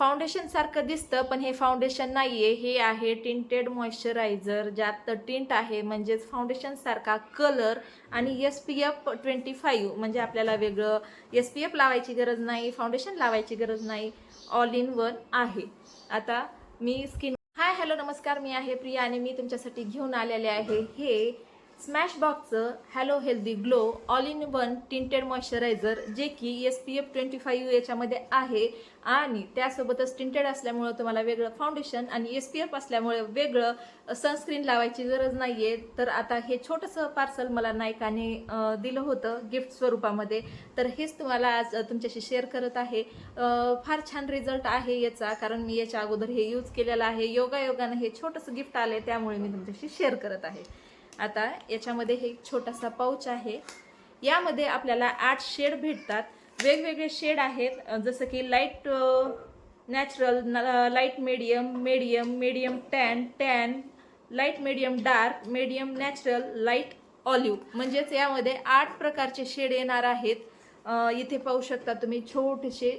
फाउंडेशनसारखं दिसतं पण हे फाउंडेशन आहे हे आहे टिंटेड मॉइश्चरायझर ज्यात टिंट आहे म्हणजेच फाउंडेशनसारखा कलर आणि S P F twenty five म्हणजे आपल्याला वेगळं एस पी एफ लावायची गरज नाही फाउंडेशन लावायची गरज नाही ऑल इन वन आहे. आता मी स्किन हाय हॅलो नमस्कार. मी आहे प्रिया आणि मी तुमच्यासाठी घेऊन आलेले आहे हे स्मॅशबॉक्सचं hello healthy glow all in one tinted moisturiser जे की S P F twenty five याच्यामध्ये आहे. आणि त्यासोबतच टिंटेड असल्यामुळं तुम्हाला वेगळं फाउंडेशन आणि एस पी एफ असल्यामुळे वेगळं सनस्क्रीन लावायची गरज नाही आहे तर आता हे छोटंसं पार्सल मला नायकाने दिलं होतं गिफ्ट स्वरूपामध्ये. तर हेच तुम्हाला आज तुमच्याशी शेअर करत आहे. फार छान रिझल्ट आहे याचा कारण मी याच्या अगोदर हे यूज केलेलं आहे. योगायोगानं हे छोटंसं गिफ्ट आले त्यामुळे मी तुमच्याशी शेअर करत आहे. आता याच्यामध्ये हे एक छोटासा पाऊच आहे. यामध्ये आपल्याला आठ शेड भेटतात. वेगवेगळे शेड आहेत. जसं की light natural light medium medium medium tan tan light medium dark medium natural light olive म्हणजेच यामध्ये आठ प्रकारचे शेड येणार आहेत. इथे पाहू शकता तुम्ही छोटेसे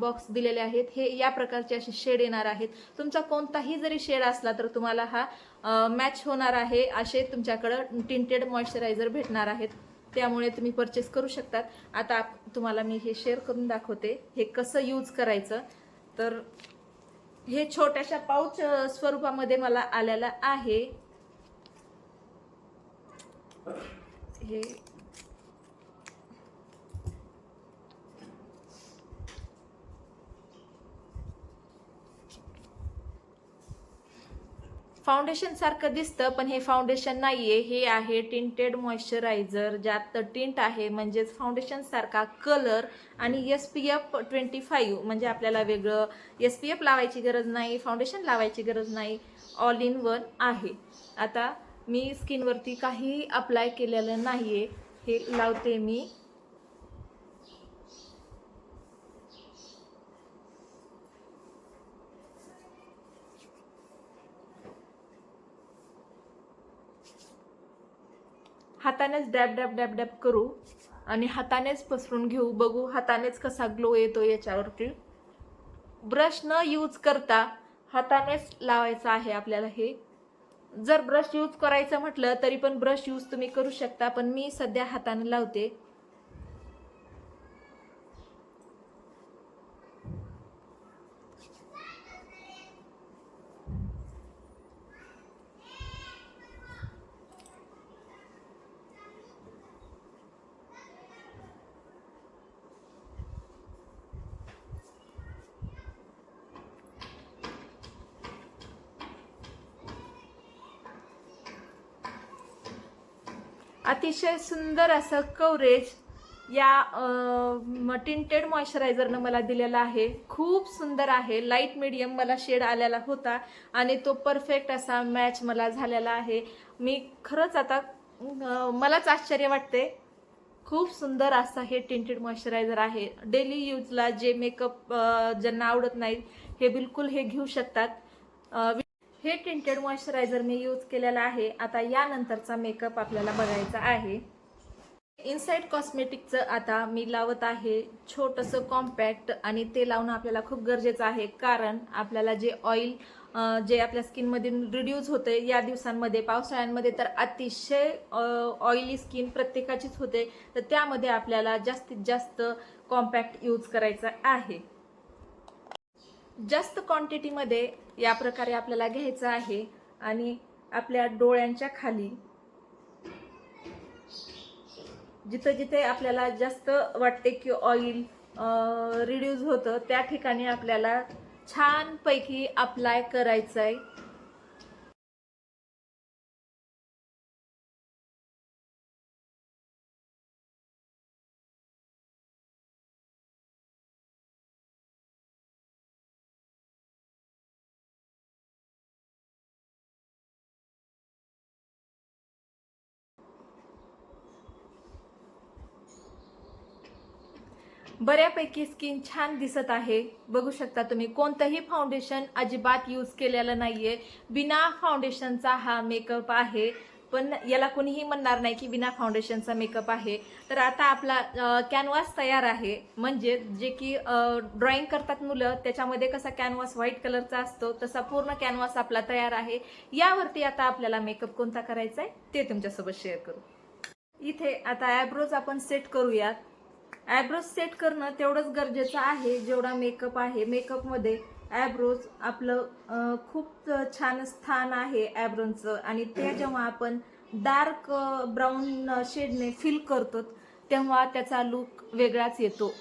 बॉक्स दिलेले आहेत. हे या प्रकारचे असे शेड येणार आहेत. तुमचा कोणताही जरी शेड असला तर तुम्हाला हा मॅच होणार आहे. असे तुमच्याकडं टिंटेड मॉइश्चरायझर भेटणार आहेत. त्यामुळे तुम्ही परचेस करू शकतात. आता आप- तुम्हाला मी हे शेअर करून दाखवते. हे कसं यूज करायचं? तर हे छोट्याशा पाऊच स्वरूपामध्ये मला आलेलं आहे. हे फाउंडेशन सारखं दिसतं पण हे फाउंडेशन नाहीये. हे आहे टिंटेड मॉइश्चरायझर ज्यात टिंट आहे म्हणजेच फाउंडेशन सारखा कलर आणि S P F twenty five म्हणजे आपल्याला वेगळं एस पी एफ लावायची गरज नाही फाउंडेशन लावायची गरज नाही ऑल इन वन आहे. आता मी स्किनवरती काही अप्लाय केलेलं नाही आहे हे लावते मी. हातानेच डॅब डॅब डॅब डॅब करू आणि हातानेच पसरून घेऊ. बघू हातानेच कसा ग्लो येतो याच्यावरती. ब्रश न यूज करता हातानेच लावायचं आहे आपल्याला हे. जर ब्रश यूज करायचं म्हटलं तरी पण ब्रश यूज तुम्ही करू शकता पण मी सध्या हाताने लावते. अतिशय सुंदर असं कवरेज या टिंटेड मॉइश्चरायझरनं मला दिलेला आहे. खूप सुंदर आहे. लाइट मीडियम मला शेड आलेला होता आणि तो परफेक्ट असा मॅच मला झालेला आहे. मी खरंच आता मलाच आश्चर्य वाटते. खूप सुंदर असं हे टिंटेड मॉइश्चरायझर आहे. डेली यूजला जे मेकअप ज्यांना आवडत नाही हे बिलकुल हे घेऊ शकतात. हे टिंटेड मॉइश्चरायझर मी यूज केलेला आहे. आता यानंतरचा मेकअप आपल्याला बघायचा आहे. इनसाईड कॉस्मेटिकचं आता मी लावत आहे छोटंसं कॉम्पॅक्ट आणि ते लावणं आपल्याला खूप गरजेचं आहे. कारण आपल्याला जे ऑइल जे आपल्या स्किनमधून रिड्यूज होते या दिवसांमध्ये पावसाळ्यांमध्ये तर अतिशय ऑइली स्किन प्रत्येकाचीच होते. तर त्यामध्ये आपल्याला जास्तीत जास्त कॉम्पॅक्ट यूज करायचा आहे. जास्त क्वांटिटीमध्ये या प्रकारे आपल्याला घ्यायचं आहे. आणि आपल्या डोळ्यांच्या खाली जिथं जिथे आपल्याला जास्त वाटते की ऑइल रिड्यूज होतं त्या ठिकाणी आपल्याला छानपैकी अप्लाय करायचं आहे बऱ्यापैकी स्किन छान दिसत आहे. बघू शकता तुम्ही कोणतंही फाउंडेशन अजिबात यूज केलेलं नाहीये. बिना फाउंडेशनचा हा मेकअप आहे. पण याला कोणीही म्हणणार नाही की बिना फाउंडेशनचा मेकअप आहे. तर आता आपला कॅनव्हास तयार आहे. म्हणजे जे की ड्रॉइंग करतात मुलं त्याच्यामध्ये कसा कॅनव्हास व्हाईट कलरचा असतो तसा पूर्ण कॅनव्हास आपला तयार आहे. यावरती आता आपल्याला मेकअप कोणता करायचा आहे ते तुमच्यासोबत शेअर करू. इथे आता आयब्रोज आपण सेट करूयात. ॲब्रोज सेट करणं तेवढंच गरजेचं आहे. जेवढा मेकअप आहे मेकअपमध्ये ॲब्रोज आपलं खूप छान स्थान आहे ॲब्रोनचं आणि ते जेव्हा आपण डार्क ब्राऊन शेडने फिल करतो तेव्हा त्याचा लुक वेगळाच येतो.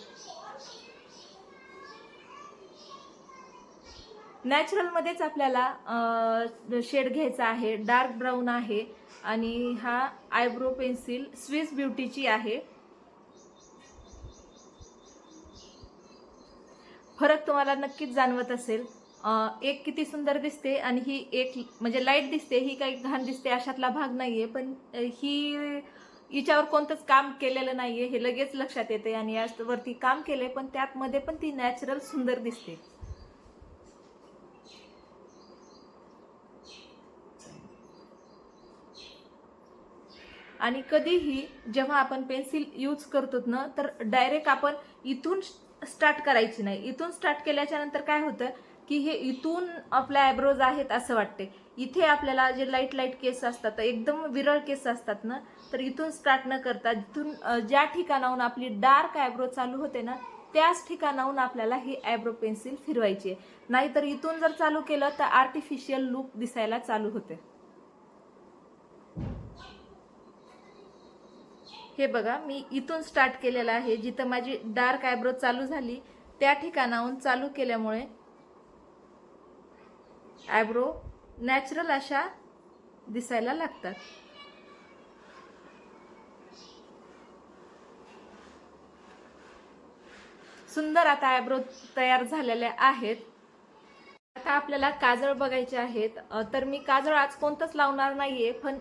नॅचरलमध्येच आपल्याला शेड घ्यायचा आहे. डार्क ब्राऊन आहे. आणि हा आयब्रो पेन्सिल स्विस ब्युटीची आहे. फरक तुम्हाला नक्कीच जाणवत असेल. एक किती सुंदर दिसते आणि ही एक म्हणजे लाइट दिसते ही काही घाण दिसते अशातला भाग नाही आहे पण ही हिच्यावर कोणतंच काम केलेलं नाहीये हे लगेच लक्षात येते आणि यावरती काम केले पण त्यातमध्ये पण ती नॅचरल सुंदर दिसते. आणि कधीही जेव्हा आपण पेन्सिल यूज करतो ना तर डायरेक्ट आपण इथून स्टार्ट करायची नाही. इथून स्टार्ट केल्याच्यानंतर काय होतं की हे इथून आपल्या आयब्रोज आहेत असं वाटते. इथे आपल्याला जे लाइट लाइट केस असतात एकदम विरळ केस असतात ना तर इथून स्टार्ट न करता जिथून ज्या ठिकाणाहून आपली डार्क आयब्रो चालू होते ना त्याच ठिकाणाहून आपल्याला ही आयब्रो पेन्सिल फिरवायची आहे. नाहीतर इथून जर चालू केलं तर आर्टिफिशियल लुक दिसायला चालू होते. हे बघा मी इथून स्टार्ट केलेलं आहे. जिथं माझी डार्क आयब्रो चालू झाली त्या ठिकाणाहून चालू केल्यामुळे आयब्रो नॅचरल अशा दिसायला लागतात. सुंदर आता आयब्रो तयार झालेल्या आहेत. आता आपल्याला काजळ बघायचे आहेत. तर मी काजळ आज कोणतंच लावणार नाहीये पण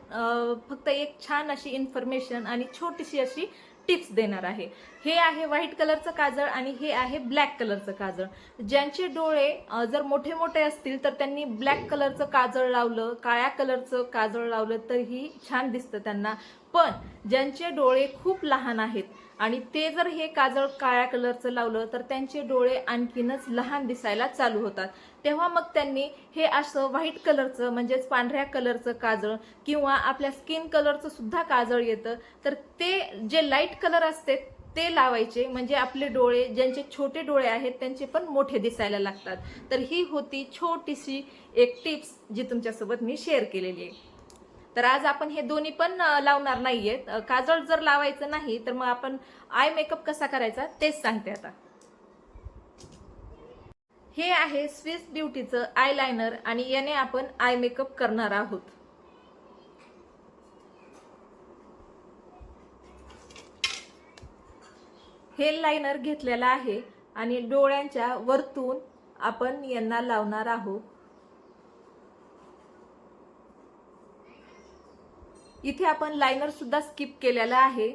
फक्त एक छान अशी इन्फॉर्मेशन आणि छोटीशी अशी टिप्स देणार आहे. हे आहे व्हाईट कलरचं काजळ आणि हे आहे ब्लॅक कलरचं काजळ. ज्यांचे डोळे जर मोठे मोठे असतील तर त्यांनी ब्लॅक कलरचं काजळ लावलं काळ्या कलरचं काजळ लावलं तरीही छान दिसतं त्यांना. पण ज्यांचे डोळे खूप लहान आहेत आणि ते जर हे काजळ काळ्या कलरचं लावलं तर त्यांचे डोळे आणखीनच लहान दिसायला चालू होतात. तेव्हा मग त्यांनी हे असं व्हाईट कलरचं म्हणजेच पांढऱ्या कलरचं काजळ किंवा आपल्या स्किन कलरचं सुद्धा काजळ येतं तर ते जे लाइट कलर असते ते लावायचे. म्हणजे आपले डोळे ज्यांचे छोटे डोळे आहेत त्यांचे पण मोठे दिसायला लागतात. तर ही होती छोटीशी एक टिप्स जी तुमच्यासोबत मी शेअर केलेली आहे. तर आज आपण हे दोन्ही पण लावणार नाहीयेत काजळ जर लावायचं नाही तर मग आपण आय मेकअप कसा करायचा तेच सांगते आता. हे आहे स्विस ब्युटीचं आय लायनर आणि याने आपण आय मेकअप करणार आहोत. हे लायनर घेतलेलं आहे आणि डोळ्यांच्या वरतून आपण यांना लावणार आहोत. इथे आपण लायनर सुद्धा स्किप केलेला आहे.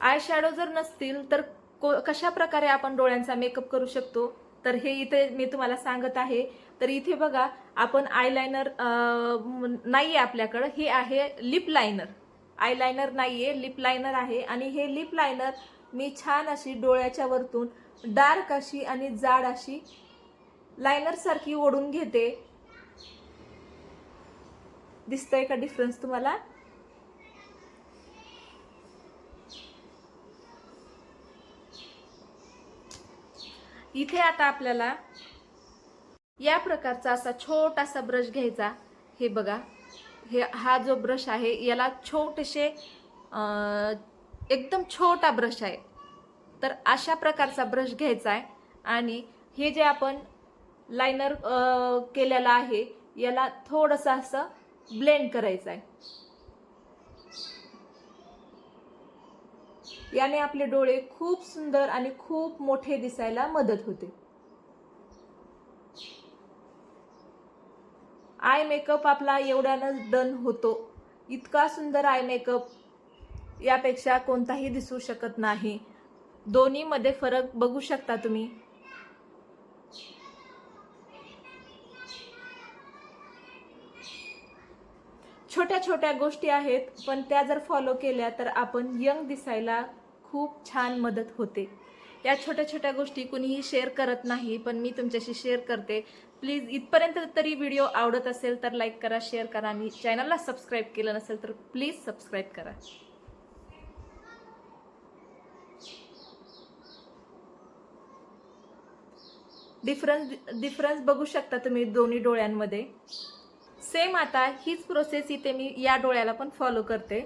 आय शॅडो जर नसतील तर को कशा प्रकारे आपण डोळ्यांचा मेकअप करू शकतो? तर हे इथे मी तुम्हाला सांगत आहे. तर इथे बघा आपण आयलायनर नाही आहे आपल्याकडं. हे आहे लिप लायनर आयलायनर नाही आहे लिप लायनर आहे. आणि हे लिप लायनर मी छान अशी डोळ्याच्या वरतून डार्क अशी आणि जाड अशी लायनरसारखी ओढून घेते. दिसतंय का डिफरन्स तुम्हाला? इथे आता आपल्याला या प्रकारचा असा छोटासा ब्रश घ्यायचा. हे बघा हे हा जो ब्रश आहे याला छोटेसे एकदम छोटा ब्रश आहे. तर अशा प्रकारचा ब्रश घ्यायचा आहे. आणि हे जे आपण लायनर केलेलं आहे याला थोडंसं असं ब्लेंड करायचं आहे. याने आपले डोळे खूप सुंदर आणि खूप मोठे दिसायला मदत होते. आय मेकअप आपला एवढ्यानंच डन होतो. इतका सुंदर आय मेकअप यापेक्षा कोणताही दिसू शकत नाही. दोन्हीमध्ये फरक बघू शकता तुम्ही. छोट्या छोट्या गोष्टी आहेत पण त्या जर फॉलो केल्या तर आपण यंग दिसायला खूप छान मदत होते. या छोट्या छोट्या गोष्टी कुणीही शेअर करत नाही पण मी तुमच्याशी शेअर करते. प्लीज इथपर्यंत तरी व्हिडिओ आवडत असेल तर लाईक करा शेअर करा. आणि चॅनलला सबस्क्राईब केलं नसेल तर प्लीज सबस्क्राईब करा. डिफरन्स डिफरन्स बघू शकता तुम्ही दोन्ही डोळ्यांमध्ये. सेम आता हीच प्रोसेस इथे मी या डोळ्याला पण फॉलो करते.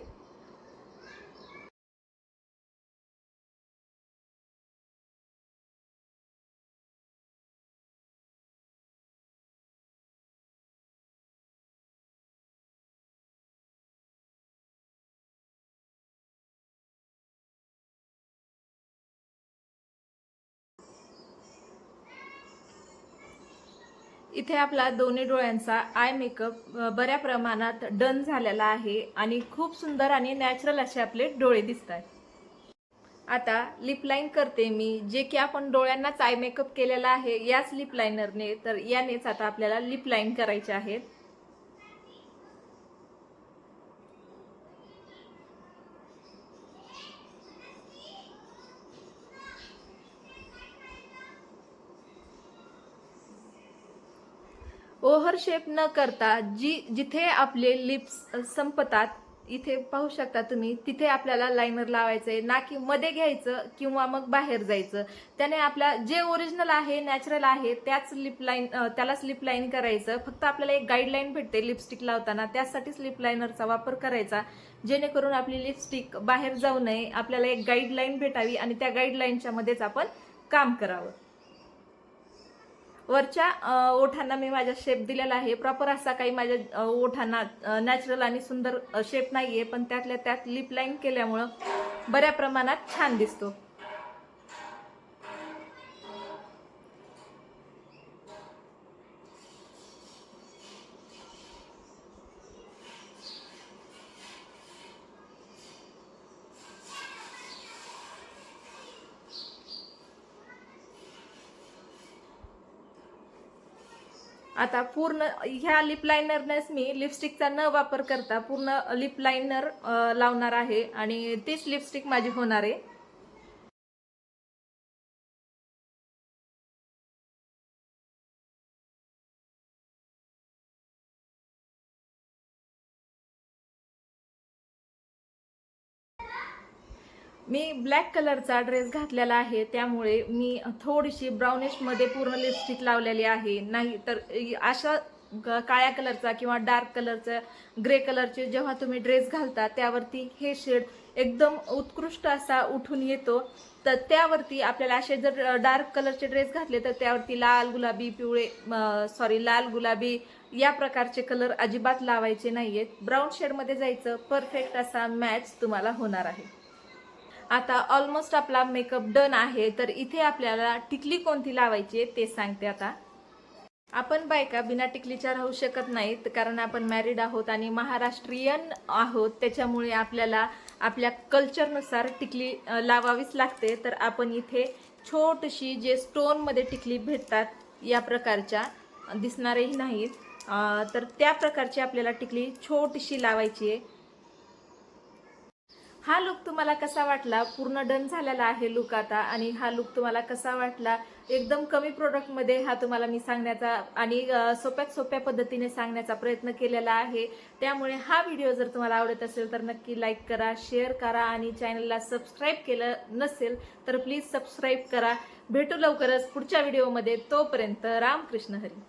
इथे आपला दोन्ही डोळ्यांचा आय मेकअप बऱ्या प्रमाणात डन झालेला आहे आणि खूप सुंदर आणि नॅचरल असे आपले डोळे दिसत आहेत आता लिप लाईन करते मी जे की आपण डोळ्यांनाच आय मेकअप केलेला आहे याच लिप लाईनरने तर यानेच आता आपल्याला लिप लाईन करायचे आहेत. ओव्हर शेप न करता जी जिथे आपले लिप्स संपतात इथे पाहू शकता तुम्ही तिथे आपल्याला लायनर लावायचं आहे ना की मध्ये घ्यायचं किंवा मग बाहेर जायचं. त्याने आपल्या जे ओरिजिनल आहे नॅचरल आहे त्याच लिप लाईन त्यालाच लिप लाईन करायचं. फक्त आपल्याला एक गाईडलाईन भेटते लिपस्टिक लावताना त्यासाठीच लिप लायनरचा वापर करायचा. जेणेकरून आपली लिपस्टिक बाहेर जाऊ नये आपल्याला एक गाईडलाईन भेटावी आणि त्या गाईडलाईनच्या मध्येच आपण काम करावं. वरच्या ओठांना मी माझा शेप दिलेला आहे. प्रॉपर असा काही माझ्या ओठांना नॅचरल आणि सुंदर शेप नाही आहे पण त्यातल्या त्यात लिप लाईन केल्यामुळं बऱ्या प्रमाणात छान दिसतो. आता पूर्ण ह्या लिप लायनरनेच मी लिपस्टिकचा न वापर करता पूर्ण लिप लायनर लावणार आहे आणि तीच लिपस्टिक माझी होणार आहे. मी ब्लॅक कलरचा ड्रेस घातलेला आहे त्यामुळे मी थोडीशी ब्राउनिशमध्ये पूर्ण लिपस्टिक लावलेली आहे. नाही तर अशा काळ्या कलरचा किंवा डार्क कलरचा ग्रे कलरचे जेव्हा तुम्ही ड्रेस घालता त्यावरती हे शेड एकदम उत्कृष्ट असा उठून येतो. तर त्यावरती आपल्याला असे जर डार्क कलरचे ड्रेस घातले तर त्यावरती लाल गुलाबी पिवळे सॉरी लाल गुलाबी या प्रकारचे कलर अजिबात लावायचे नाही आहेत ब्राऊन शेडमध्ये जायचं परफेक्ट असा मॅच तुम्हाला होणार आहे. आता ऑलमोस्ट आपला मेकअप डन आहे तर इथे आपल्याला टिकली कोणती लावायची आहे ते सांगते आता. आपण बायका बिना टिकलीच्या राहू शकत नाहीत कारण आपण मॅरिड आहोत आणि महाराष्ट्रीयन आहोत त्याच्यामुळे आपल्याला आपल्या कल्चरनुसार टिकली लावावीच लागते. तर आपण इथे छोटीशी जे स्टोनमध्ये टिकली भेटतात या प्रकारच्या दिसणारेही नाहीत. तर त्या प्रकारची आपल्याला टिकली छोटीशी लावायची आहे. हा लुक तुम्हाला कसा वाटला? पूर्ण डन झालेला आहे लुक आता आणि हा लुक तुम्हाला कसा वाटला? एकदम कमी प्रोडक्टमध्ये हा तुम्हाला मी सांगण्याचा आणि सोप्यात सोप्या पद्धतीने सांगण्याचा प्रयत्न केलेला आहे. त्यामुळे हा व्हिडिओ जर तुम्हाला आवडत असेल तर नक्की लाईक करा शेअर करा आणि चॅनलला सबस्क्राईब केलं नसेल तर प्लीज सबस्क्राईब करा. भेटू लवकरच पुढच्या व्हिडिओमध्ये तोपर्यंत रामकृष्ण हरी.